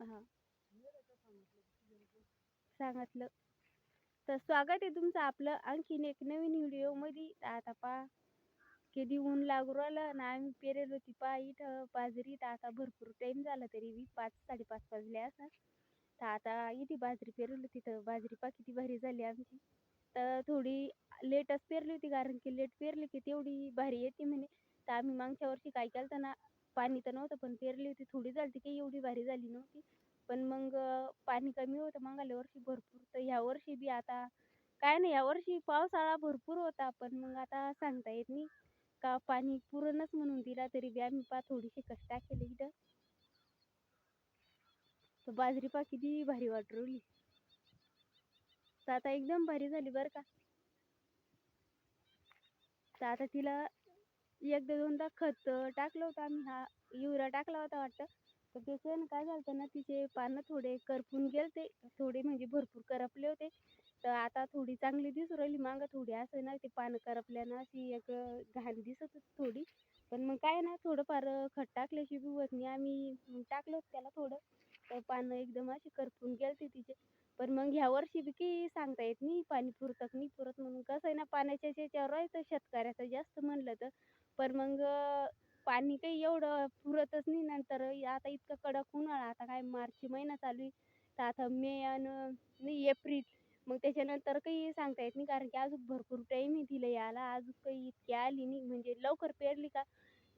हा. सांगितलं. तर स्वागत आहे तुमचं आपलं आणखीन एक नवीन व्हिडिओमध्ये आता पा कधी ऊन लागू राहिलं ना आम्ही पेरेल होती पा इथं बाजरी तर आता भरपूर टाईम झाला तरी बी पाच साडेपाच वाजले असा. तर आता इथे बाजरी पेरली होती. तर बाजरी पा किती भारी झाली आमची. तर थोडी लेटच पेरली होती कारण की लेट पेरली की तेवढी भारी येते म्हणे. तर आम्ही मागच्या वर्षी काय केलं ना पाणी तर नव्हतं पण पेरली होती. थोडी झाली की एवढी भारी झाली नव्हती. पण मग पाणी कमी होतं. मागाल्या वर्षी भरपूर. तर ह्या वर्षी बी आता काय नाही यावर्षी पावसाळा भरपूर होता. पण मग आता सांगता येत नाही. का पाणी पुरणच म्हणून दिला तरी बी आम्ही पा थोडीशी कष्ट केली इथं. तर बाजरी पा किती भारी वाटरवली तर आता एकदम भारी झाली बरं का. तर आता तिला एकदा दोनदा खत टाकलं होतं आम्ही. हा युरिया टाकला होता वाटतं. तर त्याच्यानं काय झालं ना तिचे पानं थोडे करपून गेलते. थोडे म्हणजे भरपूर करपले होते. तर आता थोडी चांगली दिसू राहिली. मागं थोडी असं ना ते पानं करपल्यानं अशी एक घाण दिसत होती थोडी. पण मग काय ना थोडंफार खत टाकल्याशिवाय बी नाही आम्ही टाकलं होतं त्याला थोडं. तर पानं एकदम अशी करपून गेलते तिचे. पण मग ह्या वर्षी बी काही सांगता येत नाही पाणी पुरतं नाही पुरत म्हणून कसं आहे ना पाण्याच्या याच्यावर राहायचं शेतकऱ्याचं जास्त म्हणलं तर. पण मग पाणी काही एवढं पुरतच नाही नंतर आता इतकं कडक उन्हाळा आता काय मार्च महिना चालू आहे. तर आता मे आणि नाही एप्रिल. मग त्याच्यानंतर काही सांगता येत नाही कारण की अजून भरपूर टाईम आहे तिला यायला अजून काही इतकी आली नाही. म्हणजे लवकर पेरली का?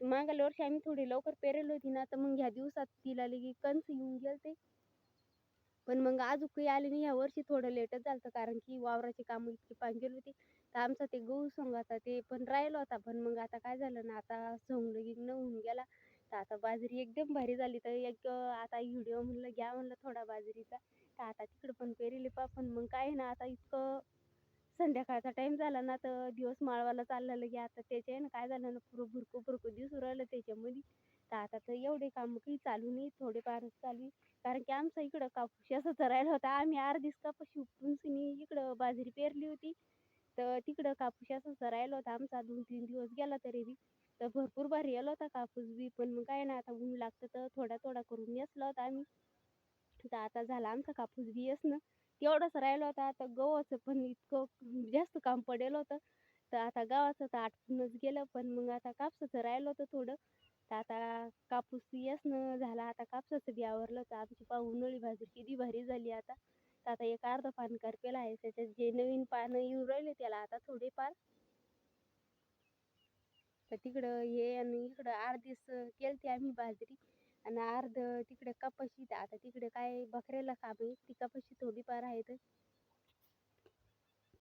मागल्या वर्षी आम्ही थोडी लवकर पेरेल होती ना तर मग ह्या दिवसात तिला लगे कंस येऊन गेलते. पण मग अजून काही आले नाही. ह्या वर्षी थोडं लेटच झालं कारण की वावराची कामं इतकी पांगेल होती. तर आमचा ते गहू सोंगाचा ते पण राहिला होता. पण मग आता काय झालं ना आता सोंग गिंगणं होऊन गेला. तर आता बाजरी एकदम भारी झाली. तर एक आता व्हिडिओ म्हणलं घ्या म्हणलं थोडा बाजरीचा. तर आता तिकडं पण पेरिले पा पण मग काय ना आता इतकं संध्याकाळचा टाईम झाला ना तर दिवस माळवाला चालला लगे आता त्याच्यानं काय झालं ना पुरं भुरकू भुरकू दिसू राहिलं त्याच्यामध्ये. तर आता तर एवढे कामं काही चालू नाही थोडेफार चालू कारण की आमचं इकडं कापूस असं चरायला होता. आम्ही अर्धीच कापूस उपटून इकडं बाजरी पेरली होती. तर तिकडं कापूस असं चरायला होता. आमचा दोन तीन दिवस गेला तरी बी. तर भरपूर भारी आला होता कापूस बी. पण मग काय ना आता ऊन लागतं तर थोडा थोडा करून नेसला होता आम्ही. तर आता झाला आमचा कापूस बी ना. तेवढंच राहिलं होतं. आता गव्हाचं पण इतकं जास्त काम पडेल होतं. तर आता गावाचं तर आटपूनच गेलं. पण मग आता कापसाचं राहिलं होतं थोडं. तर आता कापूस न झाला आता कापसाचं बी आवरलं तर आमची पा उन्हाळी भाजी किती भारी झाली आता. तर आता एक अर्धा पान करपेला आहे त्याच्यात जे नवीन पानं येऊ राहिले त्याला आता थोडेफार तर तिकडं हे आणि इकडं अर्धीच केलती आम्ही बाजरी. आणि अर्ध तिकडे कपाशी आता तिकडे काय बकऱ्याला काम आहे ती कपाशी थोडीफार आहे तर